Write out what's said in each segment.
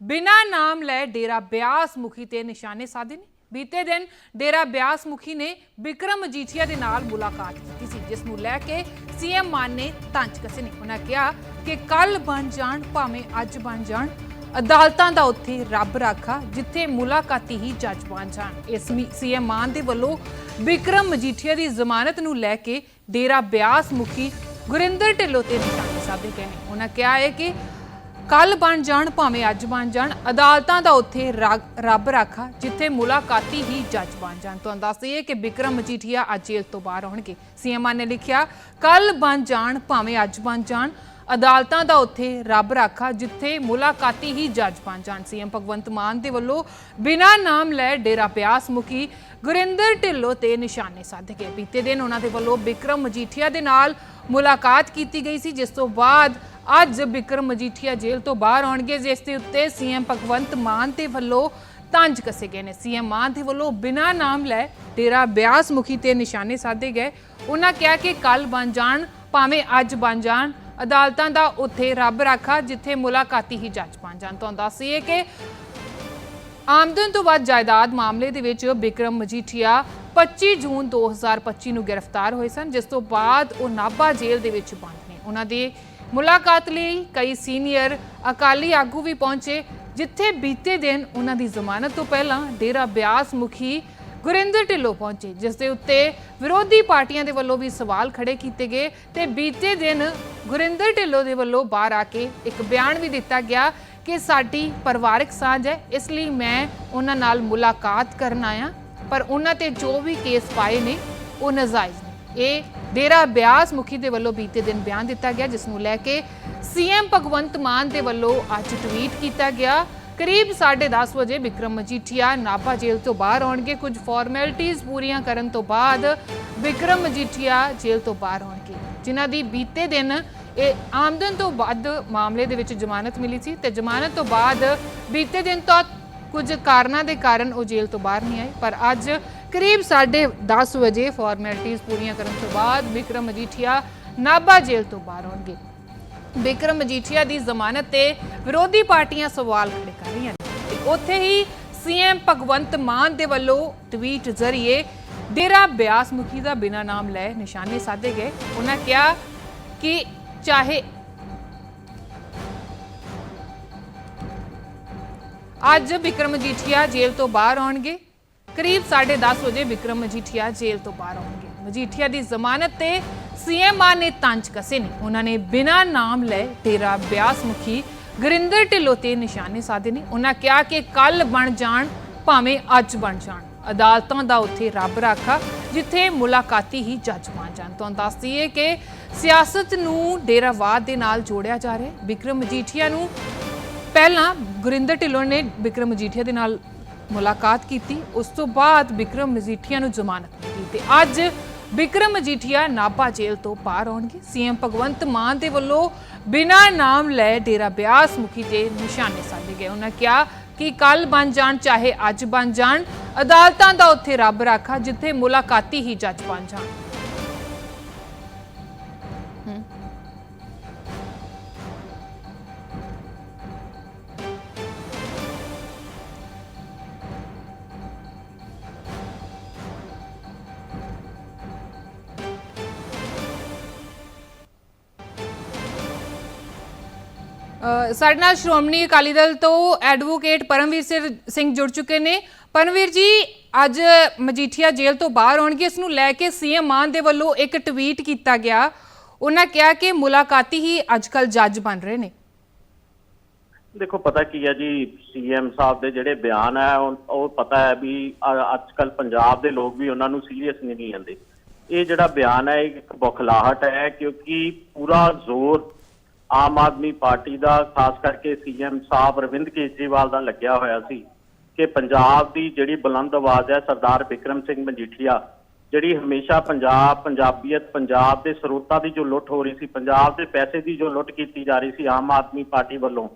ਬਿਨਾਂ ਨਾਮ ਲੈ ਡੇਰਾ ਬਿਆਸ ਮੁਖੀ ਤੇ ਨਿਸ਼ਾਨੇ ਸਾਧੇ ਨੇ। ਬੀਤੇ ਦਿਨ ਡੇਰਾ ਬਿਆਸ ਮੁਖੀ ਨੇ ਵਿਕਰਮ ਮਜੀਠੀਆ ਦੇ ਨਾਲ ਮੁਲਾਕਾਤ ਕੀਤੀ ਸੀ, ਜਿਸ ਨੂੰ ਲੈ ਕੇ ਸੀਐਮ ਮਾਨ ਨੇ ਤੰਜ ਕਸੇ ਨੇ। ਉਹਨਾਂ ਕਿਹਾ ਕਿ ਕੱਲ ਬਣ ਜਾਣ, ਭਾਵੇਂ ਅੱਜ ਬਣ ਜਾਣ, ਅਦਾਲਤਾਂ ਦਾ ਉੱਥੇ ਰੱਬ ਰਾਖਾ, ਜਿੱਥੇ ਮੁਲਾਕਾਤੀ ਹੀ ਜੱਜ ਬਣ ਜਾਣ। ਇਸ ਸੀਐਮ ਮਾਨ ਦੇ ਵੱਲੋਂ ਵਿਕਰਮ ਮਜੀਠੀਆ ਦੀ ਜ਼ਮਾਨਤ ਨੂੰ ਲੈ ਕੇ ਡੇਰਾ ਬਿਆਸ ਮੁਖੀ ਗੁਰਿੰਦਰ ਢਿੱਲੋਂ ਤੇ ਨਿਸ਼ਾਨੇ ਸਾਧੇ ਗਏ ਨੇ। ਉਹਨਾਂ ਕਿਹਾ ਹੈ ਕਿ ਕੱਲ ਬਣ ਜਾਣ, ਭਾਵੇਂ ਅੱਜ ਬਣ ਜਾਣ, ਅਦਾਲਤਾਂ ਦਾ ਉੱਥੇ ਰੱਬ ਰਾਖਾ, ਜਿੱਥੇ ਮੁਲਾਕਾਤੀ ਹੀ ਜੱਜ ਬਣ ਜਾਣ। ਤੁਹਾਨੂੰ ਦੱਸ ਦਈਏ ਕਿ ਵਿਕਰਮ ਮਜੀਠੀਆ ਅੱਜ ਜੇਲ੍ਹ ਤੋਂ ਬਾਹਰ ਆਉਣਗੇ। ਸੀਐਮ ਨੇ ਲਿਖਿਆ ਕੱਲ ਬਣ ਜਾਣ, ਭਾਵੇਂ ਅੱਜ ਬਣ ਜਾਣ, ਅਦਾਲਤਾਂ ਦਾ ਉੱਥੇ ਰੱਬ ਰਾਖਾ, ਜਿੱਥੇ ਮੁਲਾਕਾਤੀ ਹੀ ਜੱਜ ਬਣ ਜਾਣ। ਸੀਐਮ ਭਗਵੰਤ ਮਾਨ ਦੇ ਵੱਲੋਂ ਬਿਨਾਂ ਨਾਮ ਲੈ ਡੇਰਾ ਪਿਆਸ ਮੁਖੀ ਗੁਰਿੰਦਰ ਢਿੱਲੋਂ ਤੇ ਨਿਸ਼ਾਨੇ ਸਾਧੇ ਗਏ ਬੀਤੇ ਦਿਨ ਉਹਨਾਂ ਦੇ ਵੱਲੋਂ ਵਿਕਰਮ ਮਜੀਠੀਆ ਦੇ ਨਾਲ ਮੁਲਾਕਾਤ ਕੀਤੀ ਗਈ ਸੀ, ਜਿਸ ਤੋਂ ਬਾਅਦ ਅੱਜ ਬਿਕਰਮ ਮਜੀਠੀਆ ਜੇਲ੍ਹ ਤੋਂ ਬਾਹਰ ਆਉਣਗੇ, ਜਿਸ ਦੇ ਉੱਤੇ ਸੀਐਮ ਭਗਵੰਤ ਮਾਨ ਦੇ ਵੱਲੋਂ ਤੰਜ ਕਸੇ ਗਏ ਨੇ। ਸੀਐਮ ਮਾਨ ਦੇ ਵੱਲੋਂ ਬਿਨਾਂ ਨਾਮ ਲੈ ਡੇਰਾ ਬਿਆਸ ਮੁਖੀ ਤੇ ਨਿਸ਼ਾਨੇ ਸਾਧੇ ਗਏ। ਉਹਨਾਂ ਕਿਹਾ ਕਿ ਕੱਲ ਬਣ ਜਾਣ, ਭਾਵੇਂ ਅੱਜ ਬਣ ਜਾਣ, ਅਦਾਲਤਾਂ ਦਾ ਉੱਥੇ ਰੱਬ ਰਾਖਾ, ਜਿੱਥੇ ਮੁਲਾਕਾਤੀ ਹੀ ਜੱਜ ਬਣ ਜਾਣ। ਤੁਹਾਨੂੰ ਦੱਸੀਏ ਕਿ ਆਮਦਨ ਤੋਂ ਵੱਧ ਜਾਇਦਾਦ ਮਾਮਲੇ ਦੇ ਵਿੱਚ ਬਿਕਰਮ ਮਜੀਠੀਆ 25 ਜੂਨ 2025 ਨੂੰ ਗ੍ਰਿਫਤਾਰ ਹੋਏ ਸਨ, ਜਿਸ ਤੋਂ ਬਾਅਦ ਉਹ ਨਾਭਾ ਜੇਲ੍ਹ ਦੇ ਵਿੱਚ ਬੰਦ ਨੇ। ਉਹਨਾਂ ਦੇ ਮੁਲਾਕਾਤ ਲਈ ਕਈ ਸੀਨੀਅਰ ਅਕਾਲੀ ਆਗੂ ਵੀ ਪਹੁੰਚੇ, ਜਿੱਥੇ ਬੀਤੇ ਦਿਨ ਉਹਨਾਂ ਦੀ ਜ਼ਮਾਨਤ ਤੋਂ ਪਹਿਲਾਂ ਡੇਰਾ ਬਿਆਸ ਮੁਖੀ ਗੁਰਿੰਦਰ ਢਿੱਲੋਂ ਪਹੁੰਚੇ, ਜਿਸ ਦੇ ਉੱਤੇ ਵਿਰੋਧੀ ਪਾਰਟੀਆਂ ਦੇ ਵੱਲੋਂ ਵੀ ਸਵਾਲ ਖੜੇ ਕੀਤੇ ਗਏ ਤੇ ਬੀਤੇ ਦਿਨ ਗੁਰਿੰਦਰ ਢਿੱਲੋਂ ਦੇ ਵੱਲੋਂ ਬਾਹਰ ਆ ਕੇ ਇੱਕ ਬਿਆਨ ਵੀ ਦਿੱਤਾ ਗਿਆ ਕਿ ਸਾਡੀ ਪਰਿਵਾਰਕ ਸਾਂਝ ਹੈ, ਇਸ ਲਈ ਮੈਂ ਉਹਨਾਂ ਨਾਲ ਮੁਲਾਕਾਤ ਕਰਨ ਆਇਆ, ਪਰ ਉਹਨਾਂ ਤੇ ਜੋ ਵੀ ਕੇਸ ਪਾਏ ਨੇ, ਉਹ ਨਜਾਇਜ਼ ਇਹ ਡੇਰਾ ਬਿਆਸ ਮੁਖੀ ਦੇ ਵੱਲੋਂ ਬੀਤੇ ਦਿਨ ਬਿਆਨ ਦਿੱਤਾ ਗਿਆ, ਜਿਸ ਨੂੰ ਲੈ ਕੇ ਸੀਐਮ ਭਗਵੰਤ ਮਾਨ ਦੇ ਵੱਲੋਂ ਅੱਜ ਟਵੀਟ ਕੀਤਾ ਗਿਆ। ਕਰੀਬ 10:30 ਵਜੇ ਵਿਕਰਮ ਮਜੀਠੀਆ ਨਾਭਾ ਜੇਲ੍ਹ ਤੋਂ ਬਾਹਰ ਆਉਣਗੇ। ਕੁਝ ਫਾਰਮੈਲਿਟੀਆਂ ਪੂਰੀਆਂ ਕਰਨ ਤੋਂ ਬਾਅਦ ਵਿਕਰਮ ਮਜੀਠੀਆ ਜੇਲ੍ਹ ਤੋਂ ਬਾਹਰ ਆਉਣਗੇ। ਜਿਨ੍ਹਾਂ ਦੀ ਬੀਤੇ ਦਿਨ ਇਹ ਆਮਦਨ ਤੋਂ ਵੱਧ ਮਾਮਲੇ ਦੇ ਵਿੱਚ ਜ਼ਮਾਨਤ ਮਿਲੀ ਸੀ ਤੇ ਜ਼ਮਾਨਤ ਤੋਂ ਬਾਅਦ ਬੀਤੇ ਦਿਨ ਤੋਂ ਕੁਝ ਕਾਰਨਾਂ ਦੇ ਕਾਰਨ ਉਹ ਜੇਲ੍ਹ ਤੋਂ ਬਾਹਰ ਨਹੀਂ ਆਏ, ਪਰ ਅੱਜ ਕਰੀਬ 10:30 ਵਜੇ ਫਾਰਮੈਲਿਟੀਆਂ ਪੂਰੀਆਂ ਕਰਨ ਤੋਂ ਬਾਅਦ ਵਿਕਰਮ ਮਜੀਠੀਆ ਨਾਭਾ ਜੇਲ੍ਹ ਤੋਂ ਬਾਹਰ ਆਉਣਗੇ। ਵਿਕਰਮ ਮਜੀਠੀਆ ਦੀ ਜ਼ਮਾਨਤ ਤੇ ਵਿਰੋਧੀ ਪਾਰਟੀਆਂ ਸਵਾਲ ਖੜੇ ਕਰ ਰਹੀਆਂ ਨੇ। ਉੱਥੇ ਹੀ ਸੀਐਮ ਭਗਵੰਤ ਮਾਨ ਦੇ ਵੱਲੋਂ ਟਵੀਟ ਜ਼ਰੀਏ ਡੇਰਾ ਬਿਆਸ ਮੁਖੀ ਦਾ ਬਿਨਾ ਨਾਮ ਲੈ ਨਿਸ਼ਾਨੇ ਸਾਧੇ ਗਏ। ਉਹਨਾਂ ਕਿਹਾ ਕਿ ਚਾਹੇ ਅੱਜ ਵਿਕਰਮ ਮਜੀਠੀਆ ਜੇਲ੍ਹ ਤੋਂ ਬਾਹਰ ਆਉਣਗੇ ਕਰੀਬ 10:30 ਵਜੇ ਵਿਕਰਮ ਮਜੀਠੀਆ ਜੇਲ੍ਹ ਤੋਂ ਬਾਹਰ ਆਉਣਗੇ। ਮਜੀਠੀਆ ਦੀ ਜ਼ਮਾਨਤ ਤੇ ਸੀਐਮ ਨੇ ਤੰਜ ਕਸੇ ਨੇ। ਉਹਨਾਂ ਨੇ ਬਿਨਾਂ ਨਾਮ ਲੈ ਡੇਰਾ ਬਿਆਸ ਮੁਖੀ ਗੁਰਿੰਦਰ ਢਿੱਲੋਂ ਤੇ ਨਿਸ਼ਾਨੇ ਸਾਧੇ ਨੇ। ਉਹਨਾਂ ਕਿਹਾ ਕਿ ਕੱਲ ਬਣ ਜਾਣ, ਭਾਵੇਂ ਅੱਜ ਬਣ ਜਾਣ। ਅਦਾਲਤਾਂ ਦਾ ਉੱਥੇ ਰੱਬ ਰਾਖਾ, ਜਿੱਥੇ ਮੁਲਾਕਾਤੀ ਹੀ ਜੱਜ ਬਣ ਜਾਣ। ਤੁਹਾਨੂੰ ਦੱਸ ਦਈਏ ਕਿ ਸਿਆਸਤ ਨੂੰ ਡੇਰਾਵਾਦ ਦੇ ਨਾਲ ਜੋੜਿਆ ਜਾ ਰਿਹਾ ਹੈ। ਵਿਕਰਮ ਮਜੀਠੀਆ ਨੂੰ ਪਹਿਲਾਂ ਗੁਰਿੰਦਰ ਢਿੱਲੋਂ ਨੇ ਵਿਕਰਮ ਮਜੀਠੀਆ ਦੇ ਨਾਲ ਮੁਲਾਕਾਤ ਕੀਤੀ ਉਸ ਤੋਂ ਬਾਅਦ ਵਿਕਰਮ ਮਜੀਠੀਆ ਨੂੰ ਜ਼ਮਾਨਤ ਮਿਲੀ ਤੇ ਅੱਜ ਵਿਕਰਮ ਮਜੀਠੀਆ ਨਾਭਾ ਜੇਲ੍ਹ ਤੋਂ ਬਾਹਰ ਆਉਣਗੇ। ਸੀਐਮ ਭਗਵੰਤ ਮਾਨ ਦੇ ਵੱਲੋਂ ਬਿਨਾਂ ਨਾਮ ਲੈ ਡੇਰਾ ਬਿਆਸ ਮੁਖੀ ਤੇ ਨਿਸ਼ਾਨੇ ਸਾਧੇ ਗਏ। ਉਹਨਾਂ ਕਿਹਾ ਕਿ ਕੱਲ ਬਣ ਜਾਣ ਚਾਹੇ ਅੱਜ ਬਣ ਜਾਣ ਅਦਾਲਤਾਂ ਦਾ ਉੱਥੇ ਰੱਬ ਰਾਖਾ ਜਿੱਥੇ ਮੁਲਾਕਾਤੀ ਹੀ ਜੱਜ ਬਣ ਜਾਣ। ਅ, ਸਾਡੇ ਨਾਲ ਸ਼੍ਰੋਮਣੀ ਅਕਾਲੀ ਦਲ ਤੋਂ ਐਡਵੋਕੇਟ ਪਰਮਵੀਰ ਸਿੰਘ ਜੁੜ ਚੁੱਕੇ ਨੇ। ਪਰਮਵੀਰ ਜੀ, ਅੱਜ ਮਜੀਠੀਆ ਜੇਲ੍ਹ ਤੋਂ ਬਾਹਰ ਆਉਣਗੇ। ਇਸ ਨੂੰ ਲੈ ਕੇ ਸੀਐਮ ਮਾਨ ਦੇ ਵੱਲੋਂ ਇੱਕ ਟਵੀਟ ਕੀਤਾ ਗਿਆ। ਉਹਨਾਂ ਕਿਹਾ ਕਿ ਮੁਲਾਕਾਤੀ ਹੀ ਅੱਜਕੱਲ ਜੱਜ ਬਣ ਰਹੇ ਨੇ। ਦੇਖੋ, ਪਤਾ ਕੀ ਹੈ ਜੀ, ਸੀਐਮ ਸਾਹਿਬ ਦੇ ਜਿਹੜੇ ਬਿਆਨ ਹੈ, ਉਹ ਪਤਾ ਹੈ ਵੀ ਅੱਜ ਕੱਲ ਪੰਜਾਬ ਦੇ ਲੋਕ ਵੀ ਉਹਨਾਂ ਨੂੰ ਸੀਰੀਅਸ ਨਹੀਂ ਲੈਂਦੇ। ਇਹ ਜਿਹੜਾ ਬਿਆਨ ਹੈ, ਇਹ ਇੱਕ ਬੁਖਲਾਹਟ ਹੈ, ਕਿਉਂਕਿ ਪੂਰਾ ਜ਼ੋਰ ਆਮ ਆਦਮੀ ਪਾਰਟੀ ਦਾ, ਖਾਸ ਕਰਕੇ ਸੀਐਮ ਸਾਹਿਬ ਅਰਵਿੰਦ ਕੇਜਰੀਵਾਲ ਦਾ ਲੱਗਿਆ ਹੋਇਆ ਸੀ ਕਿ ਪੰਜਾਬ ਦੀ ਜਿਹੜੀ ਬੁਲੰਦ ਆਵਾਜ਼ ਹੈ ਸਰਦਾਰ ਵਿਕਰਮ ਸਿੰਘ ਮਜੀਠੀਆ, ਜਿਹੜੀ ਹਮੇਸ਼ਾ ਪੰਜਾਬ, ਪੰਜਾਬੀਅਤ, ਪੰਜਾਬ ਦੇ ਸਰੋਤਾਂ ਦੀ ਜੋ ਲੁੱਟ ਹੋ ਰਹੀ ਸੀ, ਪੰਜਾਬ ਦੇ ਪੈਸੇ ਦੀ ਜੋ ਲੁੱਟ ਕੀਤੀ ਜਾ ਰਹੀ ਸੀ ਆਮ ਆਦਮੀ ਪਾਰਟੀ ਵੱਲੋਂ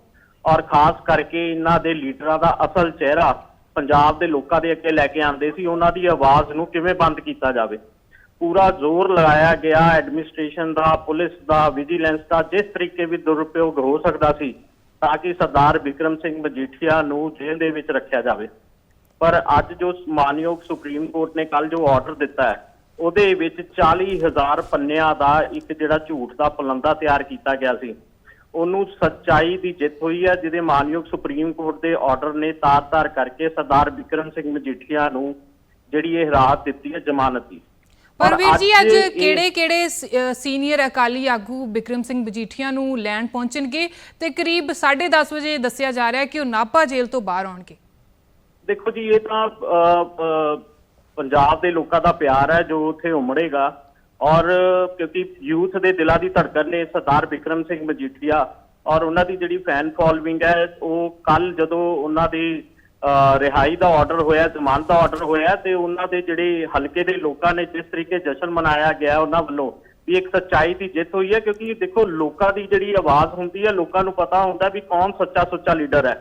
ਔਰ ਖਾਸ ਕਰਕੇ ਇਹਨਾਂ ਦੇ ਲੀਡਰਾਂ ਦਾ ਅਸਲ ਚਿਹਰਾ ਪੰਜਾਬ ਦੇ ਲੋਕਾਂ ਦੇ ਅੱਗੇ ਲੈ ਕੇ ਆਉਂਦੇ ਸੀ, ਉਹਨਾਂ ਦੀ ਆਵਾਜ਼ ਨੂੰ ਕਿਵੇਂ ਬੰਦ ਕੀਤਾ ਜਾਵੇ? ਪੂਰਾ ਜ਼ੋਰ ਲਗਾਇਆ ਗਿਆ। ਐਡਮਿਨਿਸਟ੍ਰੇਸ਼ਨ ਦਾ, ਪੁਲਿਸ ਦਾ ਵਿਜੀਲੈਂਸ ਦਾ, ਜਿਸ ਤਰੀਕੇ ਵੀ ਦੁਰਉਪਯੋਗ ਹੋ ਸਕਦਾ ਸੀ, ਤਾਂ ਕਿ ਸਰਦਾਰ ਵਿਕਰਮ ਸਿੰਘ ਮਜੀਠੀਆ ਨੂੰ ਜੇਲ੍ਹ ਦੇ ਵਿੱਚ ਰੱਖਿਆ ਜਾਵੇ। ਪਰ ਅੱਜ ਜੋ ਮਾਨਯੋਗ ਸੁਪਰੀਮ ਕੋਰਟ ਨੇ ਕੱਲ ਜੋ ਆਰਡਰ ਦਿੱਤਾ ਹੈ, ਉਹਦੇ ਵਿੱਚ 40000 ਪੰਨਿਆਂ ਦਾ ਇੱਕ ਜਿਹੜਾ ਝੂਠ ਦਾ ਪਲੰਦਾ ਤਿਆਰ ਕੀਤਾ ਗਿਆ ਸੀ। ਉਹਨੂੰ ਸੱਚਾਈ ਦੀ ਜਿੱਤ ਹੋਈ ਹੈ, ਜਿਹਦੇ ਮਾਨਯੋਗ ਸੁਪਰੀਮ ਕੋਰਟ ਦੇ ਆਰਡਰ ਨੇ ਤਾਰ-ਤਾਰ ਕਰਕੇ ਸਰਦਾਰ ਵਿਕਰਮ ਸਿੰਘ ਮਜੀਠੀਆ ਨੂੰ ਜਿਹੜੀ ਇਹ ਰਾਹਤ ਦਿੱਤੀ ਹੈ ਜ਼ਮਾਨਤ ਦੀ। ਪਰਵੀਰ ਜੀ ਅੱਜ ਕਿਹੜੇ ਕਿਹੜੇ ਸੀਨੀਅਰ ਅਕਾਲੀ ਆਗੂ ਬਿਕਰਮ ਸਿੰਘ ਮਜੀਠੀਆ ਨੂੰ ਲੈਣ ਪਹੁੰਚਣਗੇ ਤੇ ਕਰੀਬ 10:30 ਵਜੇ ਦੱਸਿਆ ਜਾ ਰਿਹਾ ਕਿ ਉਹ ਨਾਭਾ ਜੇਲ੍ਹ ਤੋਂ ਬਾਹਰ ਆਉਣਗੇ। ਦੇਖੋ ਜੀ ਇਹ ਤਾਂ ਪੰਜਾਬ ਦੇ ਲੋਕਾਂ ਦਾ ਪਿਆਰ ਹੈ ਜੋ ਉੱਥੇ ਉਮੜੇਗਾ ਔਰ ਕਿਉਂਕਿ ਯੂਥ ਦੇ ਦਿਲਾਂ ਦੀ ਧੜਕਨ ਨੇ ਸਰਦਾਰ ਵਿਕਰਮ ਸਿੰਘ ਮਜੀਠੀਆ ਔਰ ਉਹਨਾਂ ਦੀ ਜਿਹੜੀ ਫੈਨ ਫੋਲੋਇੰਗ ਹੈ ਉਹ ਕੱਲ ਜਦੋਂ ਉਹਨਾਂ ਦੀ ਰਿਹਾਈ ਦਾ ਆਰਡਰ ਹੋਇਆ, ਜ਼ਮਾਨਤ ਦਾ ਆਰਡਰ ਹੋਇਆ ਤੇ ਉਹਨਾਂ ਦੇ ਜਿਹੜੇ ਹਲਕੇ ਦੇ ਲੋਕਾਂ ਨੇ ਜਿਸ ਤਰੀਕੇ ਜਸ਼ਨ ਮਨਾਇਆ ਗਿਆ ਉਹਨਾਂ ਵੱਲੋਂ ਵੀ ਇੱਕ ਸੱਚਾਈ ਦੀ ਜਿੱਤ ਹੋਈ ਹੈ, ਕਿਉਂਕਿ ਦੇਖੋ ਲੋਕਾਂ ਦੀ ਜਿਹੜੀ ਆਵਾਜ਼ ਹੁੰਦੀ ਹੈ, ਲੋਕਾਂ ਨੂੰ ਪਤਾ ਹੁੰਦਾ ਵੀ ਕੌਣ ਸੱਚਾ ਸੁੱਚਾ ਲੀਡਰ ਹੈ।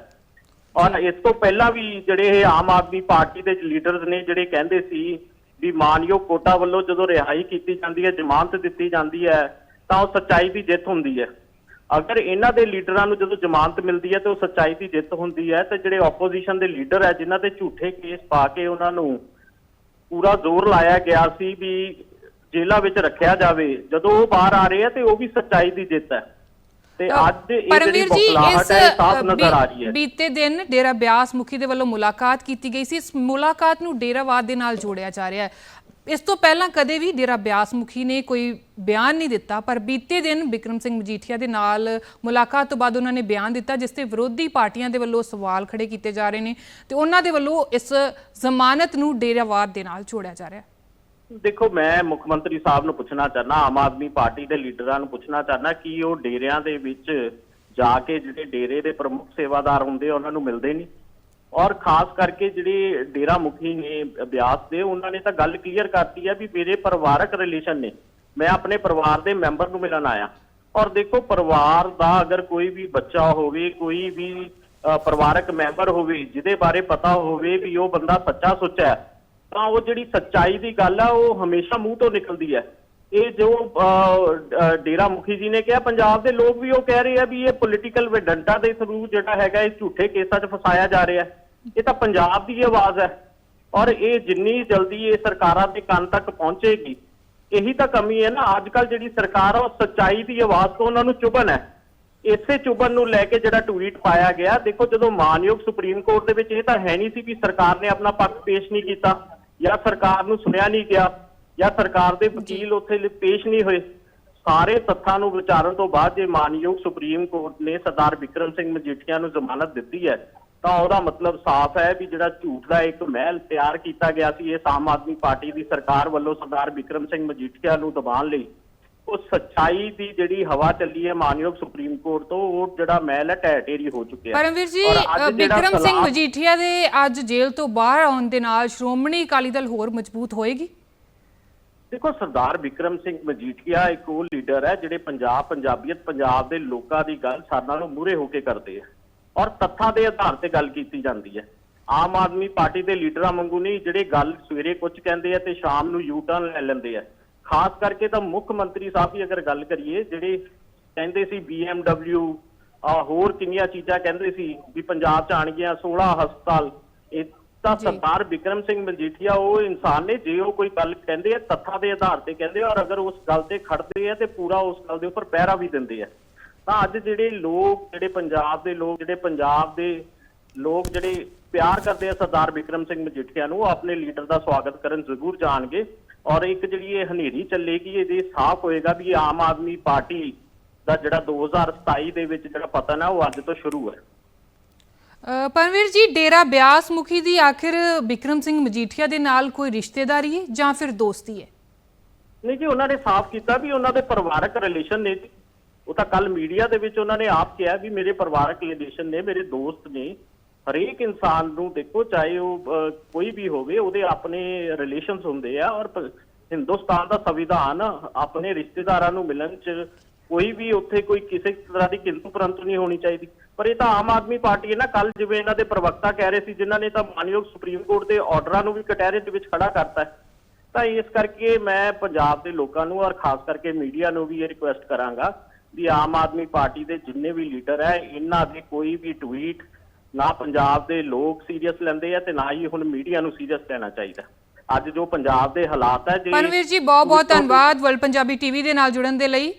ਔਰ ਇਸ ਤੋਂ ਪਹਿਲਾਂ ਵੀ ਜਿਹੜੇ ਇਹ ਆਮ ਆਦਮੀ ਪਾਰਟੀ ਦੇ ਲੀਡਰਸ ਨੇ ਜਿਹੜੇ ਕਹਿੰਦੇ ਸੀ ਵੀ ਮਾਨਯੋਗ ਕੋਟਾ ਵੱਲੋਂ ਜਦੋਂ ਰਿਹਾਈ ਕੀਤੀ ਜਾਂਦੀ ਹੈ, ਜ਼ਮਾਨਤ ਦਿੱਤੀ ਜਾਂਦੀ ਹੈ, ਤਾਂ ਉਹ ਸੱਚਾਈ ਦੀ ਜਿੱਤ ਹੁੰਦੀ ਹੈ। ਅਗਰ ਇਹਨਾਂ ਦੇ ਲੀਡਰਾਂ ਨੂੰ ਜਦੋਂ ਜ਼ਮਾਨਤ ਮਿਲਦੀ ਹੈ ਤੇ ਉਹ ਸੱਚਾਈ ਦੀ ਜਿੱਤ ਹੁੰਦੀ ਹੈ ਤੇ ਜਿਹੜੇ ਆਪੋਜੀਸ਼ਨ ਦੇ ਲੀਡਰ ਹੈ ਜਿਨ੍ਹਾਂ ਤੇ ਝੂਠੇ ਕੇਸ ਪਾ ਕੇ ਉਹਨਾਂ ਨੂੰ ਪੂਰਾ ਜ਼ੋਰ ਲਾਇਆ ਗਿਆ ਸੀ ਵੀ ਜੇਲ੍ਹਾਂ ਵਿੱਚ ਰੱਖਿਆ ਜਾਵੇ ਜਦੋਂ ਉਹ ਬਾਹਰ ਆ ਰਹੇ ਆ ਤੇ ਉਹ ਵੀ ਸੱਚਾਈ ਦੀ ਜਿੱਤ ਹੈ। ਤੇ ਅੱਜ ਇਹ ਜਿਹੜੀ ਬੌਖਲਾਹਟ ਹੈ ਸਾਫ਼ ਨਜ਼ਰ ਆ ਰਹੀ ਹੈ। ਬੀਤੇ ਦਿਨ ਡੇਰਾ ਬਿਆਸ ਮੁਖੀ ਦੇ ਵੱਲੋਂ ਮੁਲਾਕਾਤ ਕੀਤੀ ਗਈ ਸੀ। ਇਸ ਮੁਲਾਕਾਤ ਨੂੰ ਡੇਰਾਵਾਦ ਦੇ ਨਾਲ ਜੋੜਿਆ ਜਾ ਰਿਹਾ ਹੈ। ਇਸ ਤੋਂ ਪਹਿਲਾਂ ਕਦੇ ਵੀ ਡੇਰਾ ਬਿਆਸ ਮੁਖੀ ਨੇ ਕੋਈ ਬਿਆਨ ਨਹੀਂ ਦਿੱਤਾ ਪਰ ਬੀਤੇ ਦਿਨ ਬਿਕਰਮ ਸਿੰਘ ਮਜੀਠੀਆ ਦੇ ਨਾਲ ਮੁਲਾਕਾਤ ਤੋਂ ਬਾਅਦ ਉਹਨਾਂ ਨੇ ਬਿਆਨ ਦਿੱਤਾ ਜਿਸ ਤੇ ਵਿਰੋਧੀ ਪਾਰਟੀਆਂ ਦੇ ਵੱਲੋਂ ਸਵਾਲ ਖੜੇ ਕੀਤੇ ਜਾ ਰਹੇ ਨੇ ਤੇ ਉਹਨਾਂ ਦੇ ਵੱਲੋਂ ਇਸ ਜ਼ਮਾਨਤ ਨੂੰ ਡੇਰਾਵਾਦ ਦੇ ਨਾਲ ਜੋੜਿਆ ਜਾ ਰਿਹਾ ਹੈ। ਦੇਖੋ ਮੈਂ ਮੁੱਖ ਮੰਤਰੀ ਸਾਹਿਬ ਨੂੰ ਪੁੱਛਣਾ ਚਾਹਨਾ ਆਮ ਆਦਮੀ ਪਾਰਟੀ ਦੇ ਲੀਡਰਾਂ ਨੂੰ ਪੁੱਛਣਾ ਚਾਹਨਾ ਕਿ ਉਹ ਡੇਰਿਆਂ ਦੇ ਵਿੱਚ ਜਾ ਕੇ ਜਿਹੜੇ ਡੇਰੇ ਦੇ ਪ੍ਰਮੁੱਖ ਸੇਵਾਦਾਰ ਹੁੰਦੇ ਆ, ਉਹਨਾਂ ਨੂੰ ਮਿਲਦੇ ਨਹੀਂ? ਔਰ ਖਾਸ ਕਰਕੇ ਜਿਹੜੇ ਡੇਰਾ ਮੁਖੀ ਨੇ ਬਿਆਸ ਦੇ, ਉਹਨਾਂ ਨੇ ਤਾਂ ਗੱਲ ਕਲੀਅਰ ਕਰਤੀ ਹੈ ਵੀ ਮੇਰੇ ਪਰਿਵਾਰਕ ਰਿਲੇਸ਼ਨ ਨੇ। ਮੈਂ ਆਪਣੇ ਪਰਿਵਾਰ ਦੇ ਮੈਂਬਰ ਨੂੰ ਮਿਲਣ ਆਇਆ। ਔਰ ਦੇਖੋ, ਪਰਿਵਾਰ ਦਾ ਅਗਰ ਕੋਈ ਵੀ ਬੱਚਾ ਹੋਵੇ, ਕੋਈ ਵੀ ਪਰਿਵਾਰਕ ਮੈਂਬਰ ਹੋਵੇ, ਜਿਹਦੇ ਬਾਰੇ ਪਤਾ ਹੋਵੇ ਵੀ ਉਹ ਬੰਦਾ ਸੱਚਾ ਸੁੱਚਾ ਹੈ, ਤਾਂ ਉਹ ਜਿਹੜੀ ਸੱਚਾਈ ਦੀ ਗੱਲ ਆ, ਉਹ ਹਮੇਸ਼ਾ ਮੂੰਹ ਤੋਂ ਨਿਕਲਦੀ ਹੈ। ਇਹ ਜੋ ਡੇਰਾ ਮੁਖੀ ਜੀ ਨੇ ਕਿਹਾ, ਪੰਜਾਬ ਦੇ ਲੋਕ ਵੀ ਉਹ ਕਹਿ ਰਹੇ ਆ ਵੀ ਇਹ ਪੋਲੀਟੀਕਲ ਵਿਡੰਟਾ ਦੇ ਥਰੂ ਜਿਹੜਾ ਹੈਗਾ, ਇਹ ਝੂਠੇ ਕੇਸਾਂ 'ਚ ਫਸਾਇਆ ਜਾ ਰਿਹਾ ਹੈ। ਇਹ ਤਾਂ ਪੰਜਾਬ ਦੀ ਆਵਾਜ਼ ਹੈ। ਔਰ ਇਹ ਜਿੰਨੀ ਜਲਦੀ ਇਹ ਸਰਕਾਰਾਂ ਦੇ ਕੰਨ ਤੱਕ ਪਹੁੰਚੇਗੀ ਇਹੀ ਤਾਂ ਕਮੀ ਹੈ ਨਾ। ਅੱਜ ਕੱਲ ਜਿਹੜੀ ਸਰਕਾਰ ਆ ਉਹ ਸੱਚਾਈ ਦੀ ਆਵਾਜ਼ ਤੋਂ ਉਹਨਾਂ ਨੂੰ ਚੁਭਣ ਹੈ। ਇਸੇ ਚੁਭਣ ਨੂੰ ਲੈ ਕੇ ਜਿਹੜਾ ਟਵੀਟ ਪਾਇਆ ਗਿਆ ਦੇਖੋ ਜਦੋਂ ਮਾਨਯੋਗ ਸੁਪਰੀਮ ਕੋਰਟ ਦੇ ਵਿੱਚ ਇਹ ਤਾਂ ਹੈ ਨਹੀਂ ਸੀ ਵੀ ਸਰਕਾਰ ਨੇ ਆਪਣਾ ਪੱਖ ਪੇਸ਼ ਨਹੀਂ ਕੀਤਾ ਜਾਂ ਸਰਕਾਰ ਨੂੰ ਸੁਣਿਆ ਨਹੀਂ ਗਿਆ ਜਾਂ ਸਰਕਾਰ ਦੇ ਵਕੀਲ ਉੱਥੇ ਪੇਸ਼ ਨਹੀਂ ਹੋਏ। ਸਾਰੇ ਤੱਥਾਂ ਨੂੰ ਵਿਚਾਰਨ ਤੋਂ ਬਾਅਦ ਜੇ ਮਾਨਯੋਗ ਸੁਪਰੀਮ ਕੋਰਟ ਨੇ ਸਰਦਾਰ ਵਿਕਰਮ ਸਿੰਘ ਮਜੀਠੀਆ ਨੂੰ ਜ਼ਮਾਨਤ ਦਿੱਤੀ ਹੈ ਤਾਂ ਉਹਦਾ ਮਤਲਬ ਸਾਫ਼ ਹੈ ਵੀ ਜਿਹੜਾ ਝੂਠ ਦਾ ਇੱਕ ਮਹਿਲ ਤਿਆਰ ਕੀਤਾ ਗਿਆ ਸੀ ਇਹ ਆਮ ਆਦਮੀ ਪਾਰਟੀ ਦੀ ਸਰਕਾਰ ਵੱਲੋਂ ਸਰਦਾਰ ਵਿਕਰਮ ਸਿੰਘ ਮਜੀਠੀਆ ਨੂੰ ਦਬਾਉਣ ਲਈ ਉਹ ਸੱਚਾਈ ਦੀ ਜਿਹੜੀ ਹਵਾ ਚੱਲੀ ਹੈ ਮਾਨਯੋਗ ਸੁਪਰੀਮ ਕੋਰਟ ਤੋਂ ਉਹ ਜਿਹੜਾ ਮਹਿਲ ਹੈ ਢਹਿ ਢੇਰੀ ਹੋ ਚੁੱਕਿਆ ਹੈ। ਪਰਮਵੀਰ ਜੀ ਬਿਕਰਮ ਸਿੰਘ ਮਜੀਠੀਆ ਦੇ ਅੱਜ ਜੇਲ੍ਹ ਤੋਂ ਬਾਹਰ ਆਉਣ ਦੇ ਨਾਲ ਸ਼੍ਰੋਮਣੀ ਅਕਾਲੀ ਦਲ ਹੋਰ ਮਜ਼ਬੂਤ ਹੋਏਗੀ ਦੇਖੋ ਸਰਦਾਰ ਵਿਕਰਮ ਸਿੰਘ ਮਜੀਠੀਆ ਇੱਕ ਉਹ ਲੀਡਰ ਹੈ ਜਿਹੜੇ ਪੰਜਾਬ ਪੰਜਾਬੀਅਤ ਪੰਜਾਬ ਦੇ ਲੋਕਾਂ ਦੀ ਗੱਲ ਸਾਰਿਆਂ ਨੂੰ ਮੂਹਰੇ ਹੋ ਕੇ ਕਰਦੇ ਆ ਔਰ ਤੱਥਾਂ ਦੇ ਆਧਾਰ ਤੇ ਗੱਲ ਕੀਤੀ ਜਾਂਦੀ ਹੈ। ਆਮ ਆਦਮੀ ਪਾਰਟੀ ਦੇ ਲੀਡਰਾਂ ਵਾਂਗੂ ਨਹੀਂ ਜਿਹੜੇ ਗੱਲ ਸਵੇਰੇ ਕੁਝ ਕਹਿੰਦੇ ਆ ਤੇ ਸ਼ਾਮ ਨੂੰ ਯੂ ਟਰਨ ਲੈ ਲੈਂਦੇ ਆ। ਖਾਸ ਕਰਕੇ ਤਾਂ ਮੁੱਖ ਮੰਤਰੀ ਸਾਹਿਬ ਦੀ ਅਗਰ ਗੱਲ ਕਰੀਏ ਜਿਹੜੇ ਕਹਿੰਦੇ ਸੀ BMW ਆ ਹੋਰ ਕਿੰਨੀਆਂ ਚੀਜ਼ਾਂ ਕਹਿੰਦੇ ਸੀ ਵੀ ਪੰਜਾਬ ਚ ਆਣਗੀਆਂ 16 ਹਸਪਤਾਲ ਇਹ ਤਾਂ। ਸਰਦਾਰ ਵਿਕਰਮ ਸਿੰਘ ਮਜੀਠੀਆ ਉਹ ਇਨਸਾਨ ਨੇ ਜੇ ਉਹ ਕੋਈ ਗੱਲ ਕਹਿੰਦੇ ਆ ਤੱਥਾਂ ਦੇ ਆਧਾਰ ਤੇ ਕਹਿੰਦੇ ਆ ਔਰ ਅਗਰ ਉਸ ਗੱਲ ਤੇ ਖੜਦੇ ਆ ਤੇ ਪੂਰਾ ਉਸ ਗੱਲ ਦੇ ਉੱਪਰ ਪਹਿਰਾ ਵੀ ਦਿੰਦੇ ਆ। ਤਾਂ ਅੱਜ ਜਿਹੜੇ ਲੋਕ ਜਿਹੜੇ ਪੰਜਾਬ ਦੇ ਲੋਕ ਜਿਹੜੇ ਪੰਜਾਬ ਦੇ ਲੋਕ ਜਿਹੜੇ ਪਿਆਰ ਕਰਦੇ ਆ ਸਰਦਾਰ ਵਿਕਰਮ ਸਿੰਘ ਮਜੀਠੀਆ ਨੂੰ ਉਹ ਆਪਣੇ ਲੀਡਰ ਦਾ ਸਵਾਗਤ ਕਰਨ ਜ਼ਰੂਰ ਜਾਣਗੇ। ਔਰ ਇੱਕ ਜਿਹੜੀ ਇਹ ਹਨੇਰੀ ਚੱਲੇਗੀ ਇਹਦੇ ਸਾਫ਼ ਹੋਏਗਾ ਵੀ ਆਮ ਆਦਮੀ ਪਾਰਟੀ ਦਾ ਜਿਹੜਾ 2027 ਦੇ ਵਿੱਚ ਜਿਹੜਾ ਪਤਨ ਹੈ ਉਹ ਅੱਜ ਤੋਂ ਸ਼ੁਰੂ ਹੈ। ਅ, ਪਰਮਵੀਰ ਜੀ ਡੇਰਾ ਬਿਆਸ ਮੁਖੀ ਦੀ ਆਖਿਰ ਬਿਕਰਮ ਸਿੰਘ ਮਜੀਠੀਆ ਦੇ ਨਾਲ ਕੋਈ ਰਿਸ਼ਤੇਦਾਰੀ ਹੈ ਜਾਂ ਫਿਰ ਦੋਸਤੀ ਹੈ? ਨਹੀਂ ਜੀ ਉਹਨਾਂ ਨੇ ਸਾਫ਼ ਕੀਤਾ ਵੀ ਉਹਨਾਂ ਦੇ ਪਰਿਵਾਰਕ ਰਿਲੇਸ਼ਨ ਨੇ ਜੀ। ਉਹ ਤਾਂ ਕੱਲ ਮੀਡੀਆ ਦੇ ਵਿੱਚ ਉਹਨਾਂ ਨੇ ਆਪ ਕਿਹਾ ਵੀ ਮੇਰੇ ਪਰਿਵਾਰਕ ਰਿਲੇਸ਼ਨ ਨੇ, ਮੇਰੇ ਦੋਸਤ ਨੇ, ਹਰੇਕ ਇਨਸਾਨ ਨੂੰ ਦੇਖੋ, ਚਾਹੇ ਉਹ ਕੋਈ ਵੀ ਹੋਵੇ, ਉਹਦੇ ਆਪਣੇ ਰਿਲੇਸ਼ਨਸ ਹੁੰਦੇ ਆ ਔਰ ਹਿੰਦੁਸਤਾਨ ਦਾ ਸੰਵਿਧਾਨ ਆਪਣੇ ਰਿਸ਼ਤੇਦਾਰਾਂ ਨੂੰ ਮਿਲਣ ਚ ਕੋਈ ਵੀ ਉੱਥੇ ਕੋਈ ਕਿਸੇ ਤਰ੍ਹਾਂ ਦੀ ਕਿੰਤੂ ਪਰੰਤੂ ਨਹੀਂ ਹੋਣੀ ਚਾਹੀਦੀ। ਪਰ ਇਹ ਤਾਂ ਆਮ ਆਦਮੀ ਪਾਰਟੀ ਹੈ ਨਾ ਕੱਲ ਜਿਵੇਂ ਇਹਨਾਂ ਦੇ ਪ੍ਰਵਕਤਾ ਕਹਿ ਰਹੇ ਸੀ, ਜਿਨ੍ਹਾਂ ਨੇ ਤਾਂ ਮਾਨਯੋਗ ਸੁਪਰੀਮ ਕੋਰਟ ਦੇ ਆਰਡਰਾਂ ਨੂੰ ਵੀ ਕਟਹਿਰੇ ਦੇ ਵਿੱਚ ਖੜਾ ਕਰਤਾ ਤਾਂ ਇਸ ਕਰਕੇ ਮੈਂ ਪੰਜਾਬ ਦੇ ਲੋਕਾਂ ਨੂੰ ਔਰ ਖਾਸ ਕਰਕੇ ਮੀਡੀਆ ਨੂੰ ਵੀ ਇਹ ਰਿਕੁਐਸਟ ਕਰਾਂਗਾ ਵੀ ਆਮ ਆਦਮੀ ਪਾਰਟੀ ਦੇ ਜਿੰਨੇ ਵੀ ਲੀਡਰ ਹੈ ਇਹਨਾਂ ਦੇ ਕੋਈ ਵੀ ਟਵੀਟ ਨਾ ਪੰਜਾਬ ਦੇ ਲੋਕ ਸੀਰੀਅਸ ਲੈਂਦੇ ਆ ਤੇ ਨਾ ਹੀ ਹੁਣ ਮੀਡੀਆ ਨੂੰ ਸੀਰੀਅਸ ਲੈਣਾ ਚਾਹੀਦਾ। ਅੱਜ ਜੋ ਪੰਜਾਬ ਦੇ ਹਾਲਾਤ ਹੈ ਜੇ ਪਰਮਵੀਰ ਜੀ ਬਹੁਤ ਬਹੁਤ ਧੰਨਵਾਦ ਵਰਲਡ ਪੰਜਾਬੀ ਟੀਵੀ ਦੇ ਨਾਲ ਜੁੜਨ ਦੇ ਲਈ।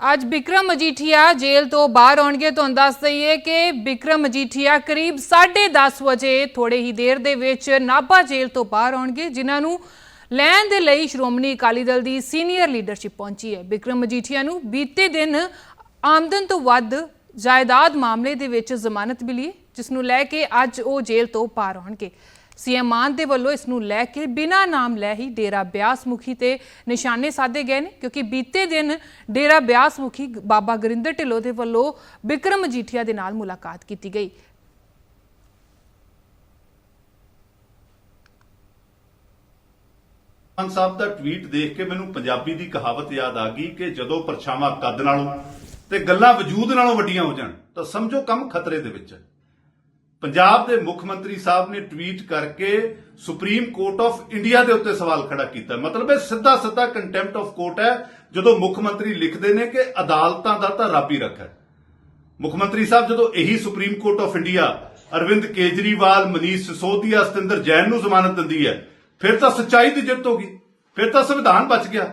ਅੱਜ ਬਿਕਰਮ ਮਜੀਠੀਆ ਜੇਲ੍ਹ ਤੋਂ ਬਾਹਰ ਆਉਣਗੇ ਤੁਹਾਨੂੰ ਦੱਸ ਦਈਏ ਕਿ ਬਿਕਰਮ ਮਜੀਠੀਆ ਕਰੀਬ 10:30 ਵਜੇ ਥੋੜੇ ਹੀ ਦੇਰ ਦੇ ਵਿੱਚ ਨਾਭਾ ਜੇਲ੍ਹ ਤੋਂ ਬਾਹਰ ਆਉਣਗੇ ਜਿਨ੍ਹਾਂ ਨੂੰ ਲੈਣ ਦੇ ਲਈ ਸ਼੍ਰੋਮਣੀ ਅਕਾਲੀ ਦਲ ਦੀ ਸੀਨੀਅਰ ਲੀਡਰਸ਼ਿਪ ਪਹੁੰਚੀ ਹੈ। ਬਿਕਰਮ ਮਜੀਠੀਆ ਨੂੰ ਬੀਤੇ ਦਿਨ ਆਮਦਨ ਤੋਂ ਵੱਧ ਜਾਇਦਾਦ ਮਾਮਲੇ ਦੇ ਵਿੱਚ ਜ਼ਮਾਨਤ ਮਿਲੀ ਜਿਸ ਨੂੰ ਲੈ ਕੇ ਅੱਜ ਉਹ ਜੇਲ੍ਹ ਤੋਂ ਬਾਹਰ ਆਉਣਗੇ। ਸੀਐਮ ਮਾਨ ਦੇ ਵੱਲੋਂ ਇਸ ਨੂੰ ਲੈ ਕੇ ਬਿਨਾਂ ਨਾਮ ਲੈ ਹੀ ਡੇਰਾ ਬਿਆਸ ਮੁਖੀ ਤੇ ਨਿਸ਼ਾਨੇ ਸਾਧੇ ਗਏ ਨੇ, ਕਿਉਂਕਿ ਬੀਤੇ ਦਿਨ ਡੇਰਾ ਬਿਆਸ ਮੁਖੀ ਬਾਬਾ ਗੁਰਿੰਦਰ ਢਿੱਲੋਂ ਦੇ ਵੱਲੋਂ ਬਿਕਰਮ ਮਜੀਠੀਆ ਦੇ ਨਾਲ ਮੁਲਾਕਾਤ ਕੀਤੀ ਗਈ। ਮਾਨ ਸਾਹਿਬ ਦਾ ਟਵੀਟ ਦੇਖ ਕੇ ਮੈਨੂੰ ਪੰਜਾਬੀ ਦੀ ਕਹਾਵਤ ਯਾਦ ਆ ਗਈ ਕਿ ਜਦੋਂ ਪਰਛਾਵਾਂ ਕੱਦ ਨਾਲੋਂ ਤੇ ਗੱਲਾਂ ਵਜੂਦ ਨਾਲੋਂ ਵੱਡੀਆਂ ਹੋ ਜਾਣ, ਤਾਂ ਸਮਝੋ ਕੰਮ ਖਤਰੇ ਦੇ ਵਿੱਚ ਹੈ। ਪੰਜਾਬ ਦੇ ਮੁੱਖ ਮੰਤਰੀ ਸਾਹਿਬ ਨੇ ਟਵੀਟ ਕਰਕੇ ਸੁਪਰੀਮ ਕੋਰਟ ਆਫ ਇੰਡੀਆ ਦੇ ਉੱਤੇ ਸਵਾਲ ਖੜਾ ਕੀਤਾ। ਮਤਲਬ ਇਹ ਸਿੱਧਾ ਸਿੱਧਾ ਕੰਟੈਂਪਟ ਆਫ ਕੋਰਟ ਹੈ, ਜਦੋਂ ਮੁੱਖ ਮੰਤਰੀ ਲਿਖਦੇ ਨੇ ਕਿ ਅਦਾਲਤਾਂ ਦਾ ਤਾਂ ਰੱਬ ਹੀ ਰੱਖਾ ਮੁੱਖ ਮੰਤਰੀ ਸਾਹਿਬ, ਜਦੋਂ ਇਹੀ supreme court of India Arvind Kejriwal, Manish Sisodia, Satinder Jain ਨੂੰ ਜ਼ਮਾਨਤ ਦਿੰਦੀ ਹੈ ਫਿਰ ਤਾਂ ਸੱਚਾਈ ਦੀ ਜਿੱਤ ਹੋ ਗਈ, ਫਿਰ ਤਾਂ ਸੰਵਿਧਾਨ ਬਚ ਗਿਆ।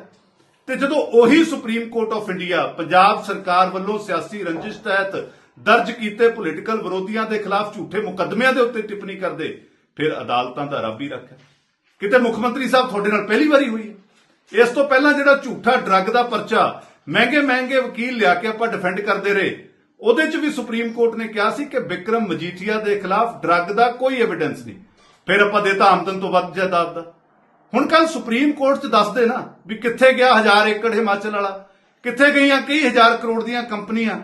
ਤੇ ਜਦੋਂ ਉਹੀ supreme court of India Punjab ਸਰਕਾਰ ਵੱਲੋਂ ਸਿਆਸੀ ਰੰਜਿਸ਼ ਤਹਿਤ ਦਰਜ ਕੀਤੇ ਪੋਲੀਟੀਕਲ ਵਿਰੋਧੀਆਂ ਦੇ ਖਿਲਾਫ ਝੂਠੇ ਮੁਕੱਦਮਿਆਂ ਦੇ ਉੱਤੇ ਟਿੱਪਣੀ ਕਰਦੇ, ਫਿਰ ਅਦਾਲਤਾਂ ਦਾ ਰੱਬ ਹੀ ਰੱਖਿਆ। ਕਿਤੇ ਮੁੱਖ ਮੰਤਰੀ ਸਾਹਿਬ ਤੁਹਾਡੇ ਨਾਲ ਪਹਿਲੀ ਵਾਰੀ ਹੋਈ ਹੈ? ਇਸ ਤੋਂ ਪਹਿਲਾਂ ਜਿਹੜਾ ਝੂਠਾ ਡਰੱਗ ਦਾ ਪਰਚਾ ਮਹਿੰਗੇ ਮਹਿੰਗੇ ਵਕੀਲ ਲਿਆ ਕੇ ਆਪਾਂ ਡਿਫੈਂਡ ਕਰਦੇ ਰਹੇ, ਉਹਦੇ 'ਚ ਵੀ ਸੁਪਰੀਮ ਕੋਰਟ ਨੇ ਕਿਹਾ ਸੀ ਕਿ ਵਿਕਰਮ ਮਜੀਠੀਆ ਦੇ ਖਿਲਾਫ ਡਰੱਗ ਦਾ ਕੋਈ ਐਵੀਡੈਂਸ ਨਹੀਂ। ਫਿਰ ਆਪਾਂ ਦੇਤਾ ਆਮਦਨ ਤੋਂ ਵੱਧ ਜਾਇਦਾਦ ਦਾ। ਹੁਣ ਕੱਲ ਸੁਪਰੀਮ ਕੋਰਟ 'ਚ ਦੱਸਦੇ ਨਾ ਵੀ ਕਿੱਥੇ ਗਿਆ ਹਜ਼ਾਰ ਏਕੜ ਹਿਮਾਚਲ ਵਾਲਾ, ਕਿੱਥੇ ਗਈਆਂ ਕਈ ਹਜ਼ਾਰ ਕਰੋੜ ਦੀਆਂ ਕੰਪਨੀਆਂ।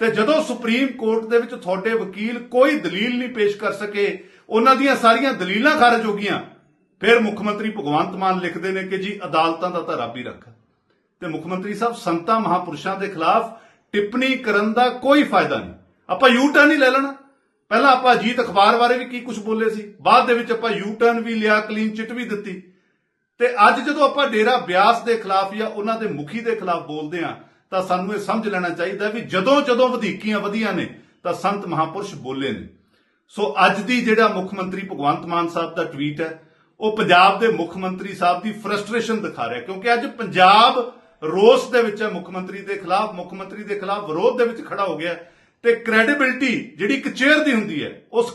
ਤੇ ਜਦੋਂ ਸੁਪਰੀਮ ਕੋਰਟ ਦੇ ਵਿੱਚ ਤੁਹਾਡੇ ਵਕੀਲ ਕੋਈ ਦਲੀਲ ਨਹੀਂ ਪੇਸ਼ ਕਰ ਸਕੇ, ਉਹਨਾਂ ਦੀਆਂ ਸਾਰੀਆਂ ਦਲੀਲਾਂ ਖਾਰਜ ਹੋ ਗਈਆਂ। ਫਿਰ ਮੁੱਖ ਮੰਤਰੀ ਭਗਵੰਤ ਮਾਨ ਲਿਖਦੇ ਨੇ ਕਿ ਜੀ ਅਦਾਲਤਾਂ ਦਾ ਤਾਂ ਰੱਬ ਹੀ ਰੱਖਾ। ਤੇ ਮੁੱਖ ਮੰਤਰੀ ਸਾਹਿਬ, ਸੰਤਾਂ ਮਹਾਪੁਰਸ਼ਾਂ ਦੇ ਖਿਲਾਫ ਟਿੱਪਣੀ ਕਰਨ ਦਾ ਕੋਈ ਫਾਇਦਾ ਨਹੀਂ। ਆਪਾਂ ਯੂ ਟਰਨ ਹੀ ਲੈ ਲੈਣਾ। ਪਹਿਲਾਂ ਆਪਾਂ ਅਜੀਤ ਅਖਬਾਰ ਬਾਰੇ ਵੀ ਕੀ ਕੁਝ ਬੋਲੇ ਸੀ? ਬਾਅਦ ਦੇ ਵਿੱਚ ਆਪਾਂ ਯੂ ਟਰਨ ਵੀ ਲਿਆ ਕਲੀਨ ਚਿੱਟ ਵੀ ਦਿੱਤੀ। ਤੇ ਅੱਜ ਜਦੋਂ ਆਪਾਂ ਡੇਰਾ ਬਿਆਸ ਦੇ ਖਿਲਾਫ ਜਾਂ ਉਹਨਾਂ ਦੇ ਮੁਖੀ ਦੇ ਖਿਲਾਫ ਬੋਲਦੇ ਆ ਤਾਂ ਸਾਨੂੰ ਇਹ ਸਮਝ ਲੈਣਾ ਚਾਹੀਦਾ ਵੀ ਜਦੋਂ ਜਦੋਂ ਵਧੀਕੀਆਂ ਵਧੀਆਂ ਨੇ, ਤਾਂ ਸੰਤ ਮਹਾਪੁਰਸ਼ ਬੋਲੇ ਨੇ। ਸੋ ਅੱਜ ਦੀ ਜਿਹੜਾ ਮੁੱਖ ਮੰਤਰੀ ਭਗਵੰਤ ਮਾਨ ਸਾਹਿਬ ਦਾ ਟਵੀਟ ਹੈ, ਉਹ ਪੰਜਾਬ ਦੇ ਮੁੱਖ ਮੰਤਰੀ ਸਾਹਿਬ ਦੀ ਫਰਸਟ੍ਰੇਸ਼ਨ ਦਿਖਾ ਰਿਹਾ ਕਿਉਂਕਿ ਅੱਜ ਪੰਜਾਬ ਰੋਸ ਦੇ ਵਿੱਚ ਹੈ, ਮੁੱਖ ਮੰਤਰੀ ਦੇ ਖਿਲਾਫ, ਮੁੱਖ ਮੰਤਰੀ ਦੇ ਖਿਲਾਫ ਵਿਰੋਧ ਦੇ ਵਿੱਚ ਖੜਾ ਹੋ ਗਿਆ ਤੇ ਕ੍ਰੈਡੀਬਿਲਟੀ ਜਿਹੜੀ ਇੱਕ ਚੇਅਰ ਦੀ ਹੁੰਦੀ ਹੈ ਉਸ